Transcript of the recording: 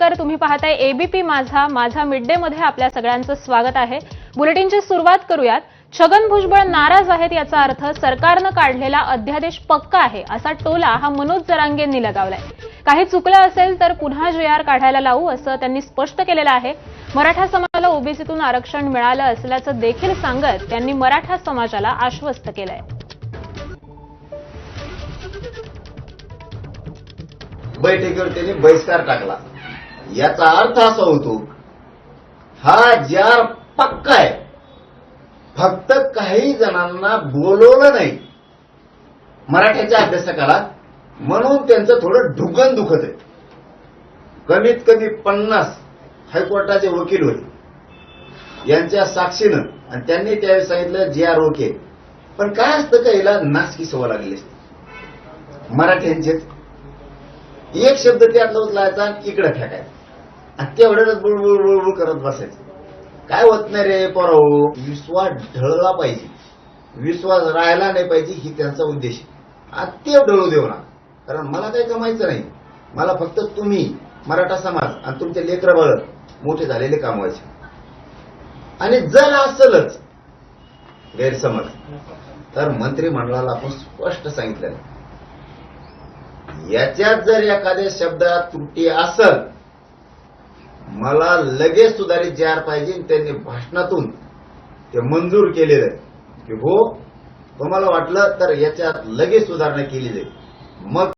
नमस्कार तुम्ही पाहताय एबीपी माझा माझा मिड डे मध्ये आपल्या सगळ्यांचं स्वागत आहे. बुलेटिनची सुरुवात करूयात. छगन भुजबळ नाराज आहेत याचा अर्थ सरकारनं काढलेला अध्यादेश पक्का आहे असा टोला हा मनोज जरांगेंनी लगावलाय. काही चुकलं असेल तर पुन्हा जे आर काढायला लावू असं त्यांनी स्पष्ट केलेलं आहे. मराठा समाजाला ओबीसीतून आरक्षण मिळालं असल्याचं देखील सांगत त्यांनी मराठा समाजाला आश्वस्त केलंय. बैठकीवर त्यांनी बहिष्कार टाकला. याचा अर्थ असा होतो हा जार पक्का आहे. फक्त काही जणांना बोलवलं नाही. मराठ्याच्या अभ्यासकाला म्हणून त्यांचं थोडं ढुकन दुखत आहे. कमीत कमी पन्नास हायकोर्टाचे वकील होते. यांच्या साक्षीनं आणि त्यांनी त्यावेळी सांगितलं जे आर ओके. पण काय असतं का हिला नाचकी सवय लागली असते? मराठ्यांचेच. एक शब्द त्यातला उचलायचा आणि फेकायचा. आणि तेवढ्याच बुळबुळ बुळबुळ करत बसायचं. काय होत नाही रे पोराओ विश्वास ढळला पाहिजे. विश्वास राहायला नाही पाहिजे ही त्यांचा उद्देश आहे. आणि ते ढळू देऊ ना कारण मला काही कमायचं नाही. मला फक्त तुम्ही मराठा समाज आणि तुमचे लेकरबाळ मोठे झालेले कामवायचे. आणि जर असलच गैरसमज तर मंत्रिमंडळाला आपण स्पष्ट सांगितलं याच्यात जर एखाद्या शब्दात त्रुटी असल मला लगेच सुधारित जे आर पाहिजे त्यांनी भाषणातून ते मंजूर केलेलं आहे. की हो तुम्हाला वाटलं तर याच्यात लगेच सुधारणा केली जाईल. मग